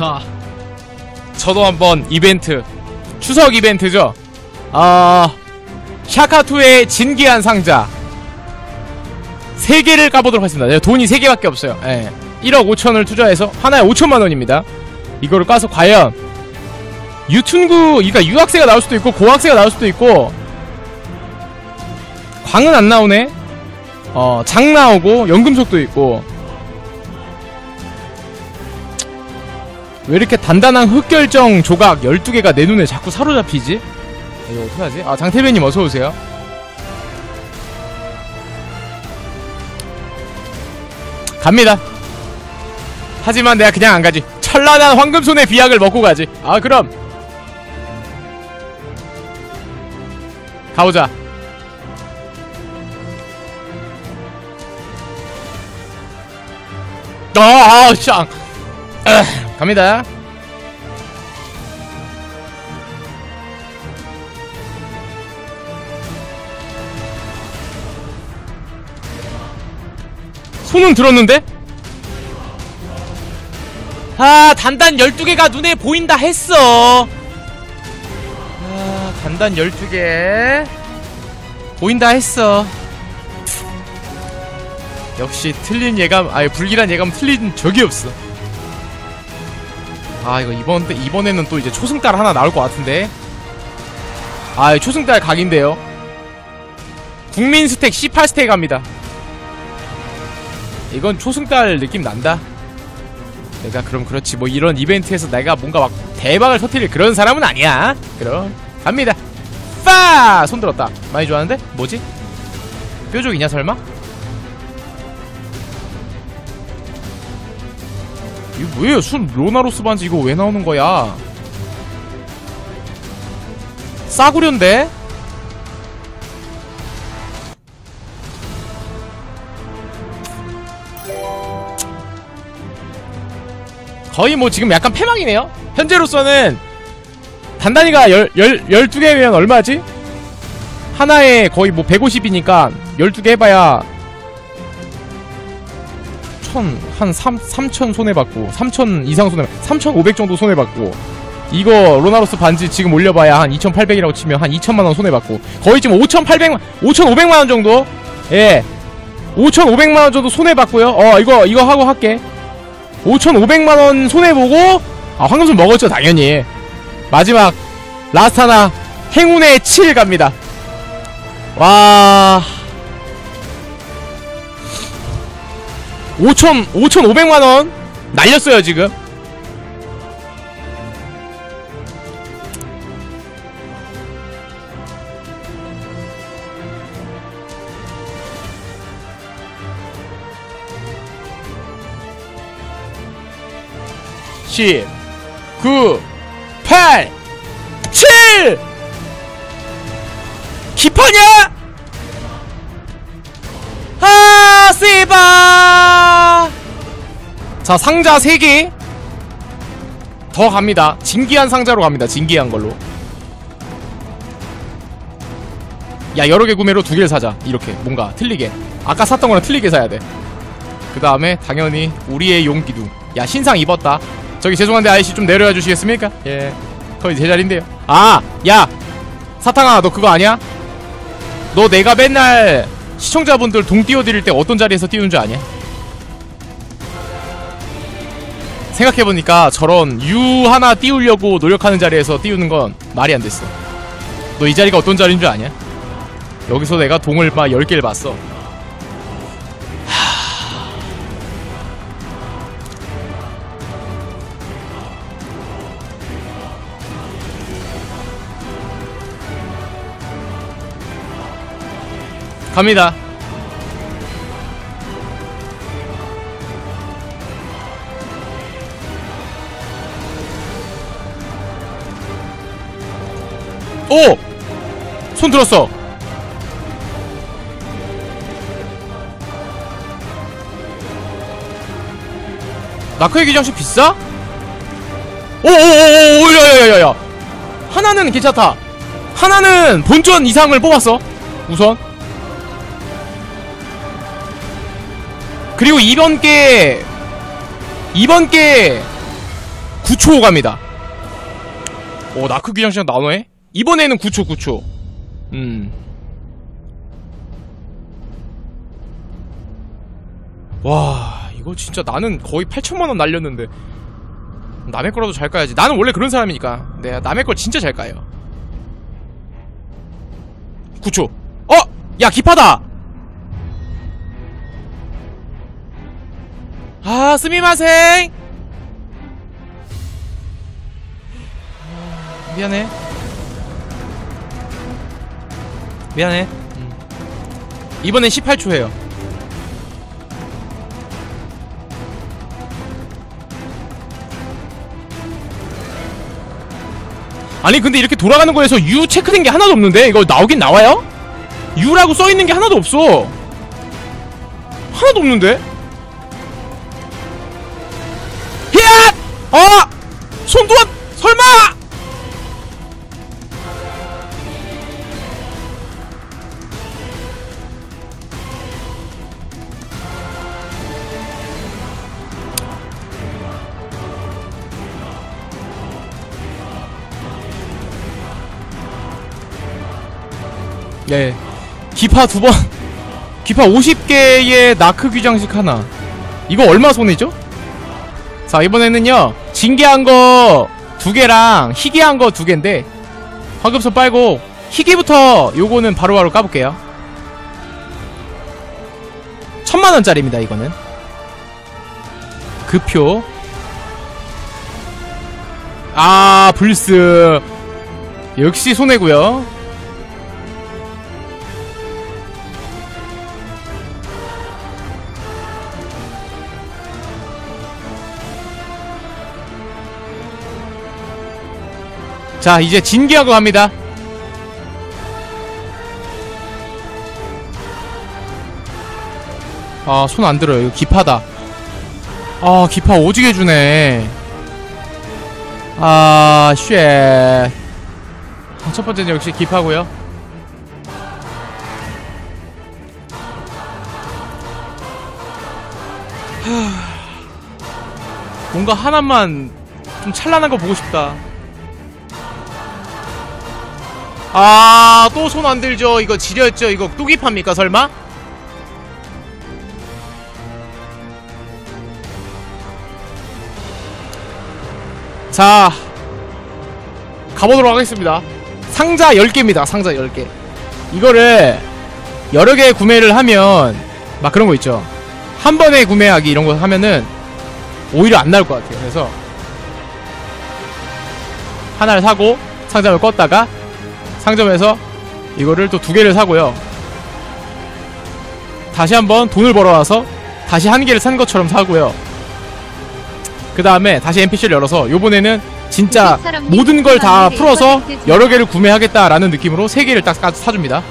자, 저도 한번 이벤트, 추석 이벤트죠. 아, 샤카2의 진기한 상자. 3개를 까보도록 하겠습니다. 네, 돈이 3개밖에 없어요. 예. 1억 5천을 투자해서 하나에 5천만원입니다. 이거를 까서 과연, 유tun구, 그러니까 유학세가 나올 수도 있고, 고학세가 나올 수도 있고, 광은 안 나오네? 어, 장 나오고, 연금속도 있고, 왜 이렇게 단단한 흑결정 조각 12개가 내 눈에 자꾸 사로잡히지? 이거 어떡하지? 아, 장태배님 어서오세요. 갑니다. 하지만 내가 그냥 안 가지. 찬란한 황금손의 비약을 먹고 가지. 아, 그럼. 가보자. 아, 아, 쌍. 아, 갑니다. 손은 들었는데? 아, 단단 12개가 눈에 보인다 했어. 아, 단단 12개. 보인다 했어. 역시 틀린 예감, 아니, 불길한 예감 틀린 적이 없어. 아, 이거 이번, 때- 이번에는 또 이제 초승달 하나 나올 것 같은데. 아, 초승달 각인데요. 국민 스택 18 스택 갑니다. 이건 초승달 느낌 난다. 내가 그럼 그렇지 뭐 이런 이벤트에서 내가 뭔가 막 대박을 터뜨릴 그런 사람은 아니야. 그럼 갑니다. 파! 손 들었다. 많이 좋아하는데? 뭐지? 뾰족이냐 설마? 이거 뭐예요? 순 로나로스 반지 이거 왜 나오는 거야? 싸구려인데? 거의 뭐 지금 약간 패망이네요? 현재로서는 단단히가 열, 열, 12개면 얼마지? 하나에 거의 뭐 150이니까 12개 해봐야 천, 한 3, 3천 손해받고 3천 이상 손해 3,500 정도 손해받고 이거 로나로스 반지 지금 올려봐야 한 2,800이라고 치면 한 2천만원 손해받고 거의 지금 5,800만 5,500만원 정도? 예. 5,500만원 정도 손해받고요. 어 이거 이거 하고 할게. 5,500만원 손해보고 아 황금손 먹었죠 당연히. 마지막 라스트 하나 행운의 7 갑니다. 와 5천 5,500만 원 날렸어요 지금 십, 구, 팔, 칠! 기파냐? 아, 씨바! 자, 상자 3개. 더 갑니다. 진기한 상자로 갑니다. 진기한 걸로. 야, 여러 개 구매로 두 개를 사자. 이렇게. 뭔가 틀리게. 아까 샀던 거랑 틀리게 사야 돼. 그 다음에 당연히 우리의 용기둥. 야, 신상 입었다. 저기 죄송한데 아이씨 좀 내려와 주시겠습니까? 예. 거의 제 자리인데요. 아, 야! 사탕아, 너 그거 아니야? 너 내가 맨날 시청자분들 동 띄워드릴 때 어떤 자리에서 띄우는 줄 아냐? 생각해보니까 저런 유 하나 띄우려고 노력하는 자리에서 띄우는 건 말이 안 됐어. 너 이 자리가 어떤 자리인 줄 아냐? 여기서 내가 동을 막 10개를 봤어. 갑니다. 오! 손 들었어. 나크의 기장식 비싸? 오오오오 야야야야 하나는 괜찮다 하나는 본전 이상을 뽑았어 우선 그리고 이번 게 이번 게 9초 갑니다. 오, 나크 귀장시장 나오네? 이번에는 9초, 9초. 음. 와, 이거 진짜 나는 거의 8천만원 날렸는데. 남의 거라도 잘 까야지. 나는 원래 그런 사람이니까. 내가 남의 걸 진짜 잘 까요. 9초. 어! 야, 기파다! 아, 스미마생! 미안해. 미안해. 음. 이번엔 18초 해요. 아니 근데 이렇게 돌아가는 거에서 U 체크된 게 하나도 없는데 이거 나오긴 나와요? U라고 써있는 게 하나도 없어 하나도 없는데? 네. 기파 두 번. 기파 50개의 나크 귀장식 하나. 이거 얼마 손해죠? 자, 이번에는요. 징계한 거 두 개랑 희귀한 거 두 개인데 황금손 빨고 희귀부터 요거는 바로 바로 까볼게요. 천만 원짜리입니다, 이거는. 급표. 아, 불스. 역시 손해고요. 자 이제 진기하고 갑니다. 아 손 안 들어요. 이거 기파다. 아 기파 오지게 주네. 아쉣. 아, 첫 번째는 역시 기파고요. 하... 뭔가 하나만 좀 찬란한 거 보고 싶다 아, 또 손 안 들죠? 이거 지렸죠? 이거 뚜기팝니까, 설마? 자, 가보도록 하겠습니다. 상자 10개입니다, 상자 10개. 이거를 여러 개 구매를 하면, 막 그런 거 있죠. 한 번에 구매하기 이런 거 하면은 오히려 안 나올 것 같아요. 그래서 하나를 사고 상점을 껐다가 상점에서 이거를 또 두 개를 사고요. 다시 한번 돈을 벌어와서 다시 한 개를 산 것처럼 사고요. 그 다음에 다시 NPC를 열어서 요번에는 진짜 모든 걸 다 풀어서 여러 개를 구매하겠다라는 느낌으로 세 개를 딱 사- 사줍니다.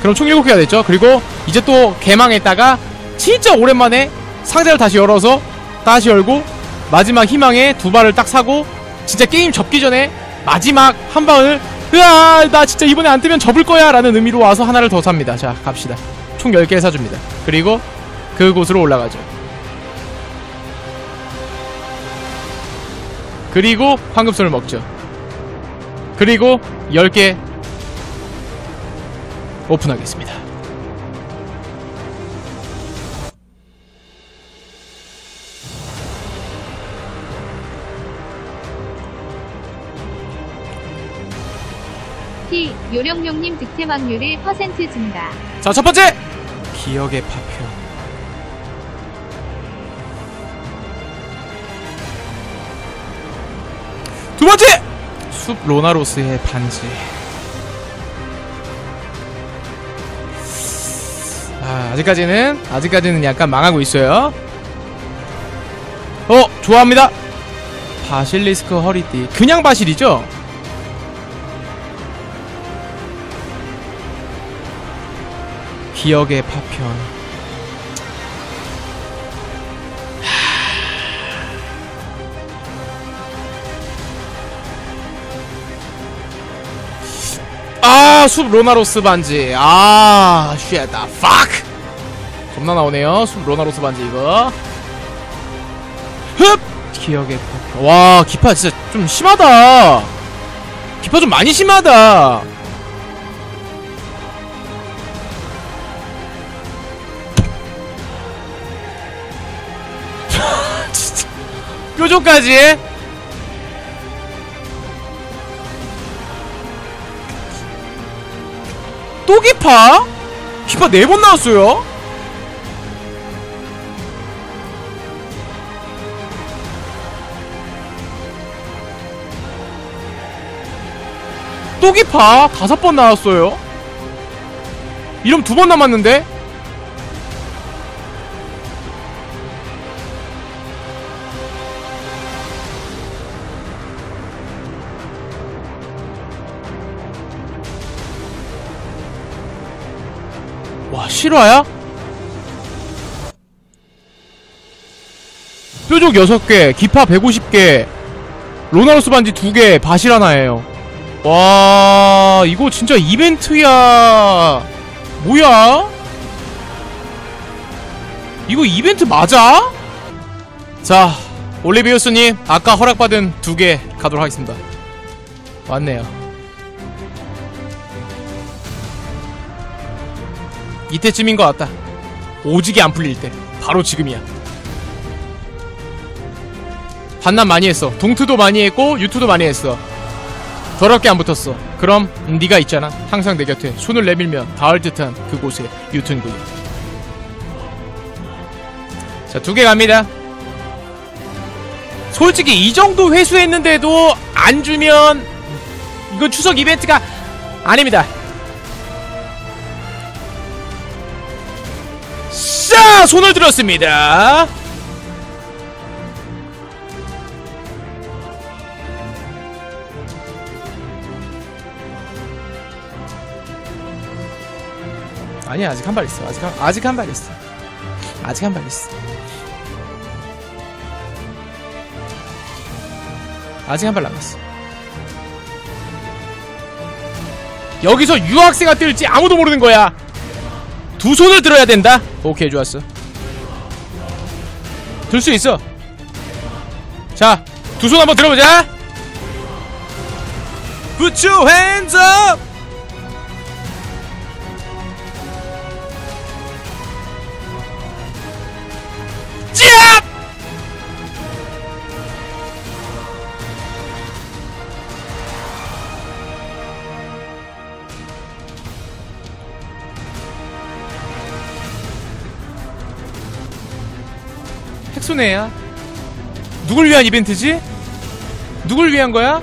그럼 총 7개가 됐죠. 그리고 이제 또 개망했다가 진짜 오랜만에 상자를 다시 열어서 다시 열고 마지막 희망에 두 발을 딱 사고 진짜 게임 접기 전에 마지막 한 방을 으아 나 진짜 이번에 안 뜨면 접을 거야 라는 의미로 와서 하나를 더 삽니다. 자 갑시다. 총 10개 사줍니다. 그리고 그곳으로 올라가죠. 그리고 황금손을 먹죠. 그리고 10개 오픈하겠습니다 T. 요령용님 득템 확률이 퍼센트 증가. 자 첫 번째! 기억의 파편. 두 번째! 숲 로나로스의 반지. 아, 아직까지는 아직까지는 약간 망하고 있어요. 어 좋아합니다. 바실리스크 허리띠. 그냥 바실이죠 기억의 파편 아, 숲 로나로스 반지. 아, 쉣다. 팍! 겁나 나오네요. 숲 로나로스 반지 이거. 흡! 기억의 파편. 와 기파 진짜 좀 심하다 기파 좀 많이 심하다 뾰족까지 또 기파? 기파 네 번 나왔어요? 또 기파 다섯 번 나왔어요. 이름 두 번 남았는데? 실화야? 뾰족 6개, 기파 150개, 로나로스 반지 2개, 바실 하나예요. 와 이거 진짜 이벤트야 뭐야 이거 이벤트 맞아? 자 올리비우스님 아까 허락받은 두 개 가도록 하겠습니다 왔네요 이때쯤인 것 같다 오지게 안 풀릴 때 바로 지금이야 반납 많이 했어 동트도 많이 했고 유튜도 많이 했어 더럽게 안 붙었어. 그럼 네가 있잖아. 항상 내 곁에 손을 내밀면 닿을 듯한 그곳에 유턴군이. 자, 두 개 갑니다. 솔직히 이 정도 회수했는데도 안 주면 이건 추석 이벤트가 아닙니다. 자, 손을 들었습니다. 아니야 아직 한 발 있어. 아직 한, 아직 한 발 있어. 아직 한 발 있어. 아직 한 발 남았어. 여기서 유학생가 뜰지 아무도 모르는 거야 두 손을 들어야 된다? 오케이 좋았어. 들 수 있어. 자 두 손 한번 들어보자. Put your hands up 핵손해야 누굴 위한 이벤트지? 누굴 위한 거야?